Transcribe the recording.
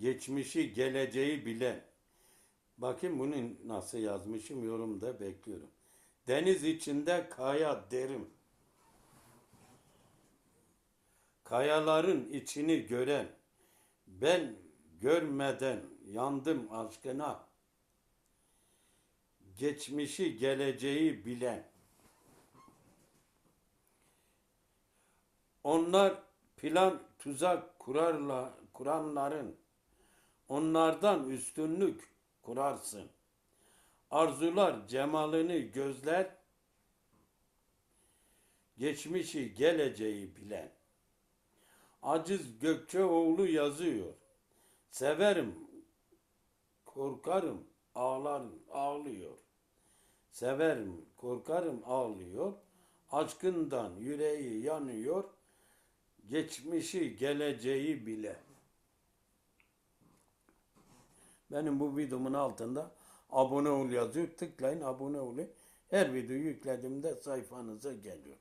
Geçmişi, geleceği bilen. Bakın bunu nasıl yazmışım yorumda bekliyorum. Deniz içinde kaya derim. Kayaların içini gören. Ben görmeden yandım aşkına. Geçmişi, geleceği bilen. Onlar plan, tuzak kurarla, kuranların onlardan üstünlük kurarsın. Arzular cemalini gözler, geçmişi geleceği bilen. Aciz Gökçeoğlu yazıyor. Severim, korkarım, ağlarım, ağlıyor. Severim, korkarım, ağlıyor. Aşkından yüreği yanıyor. Geçmişi, geleceği bile. Benim bu videomun altında abone ol yazıyor. Tıklayın abone olun. Her video yüklediğimde sayfanıza geliyor.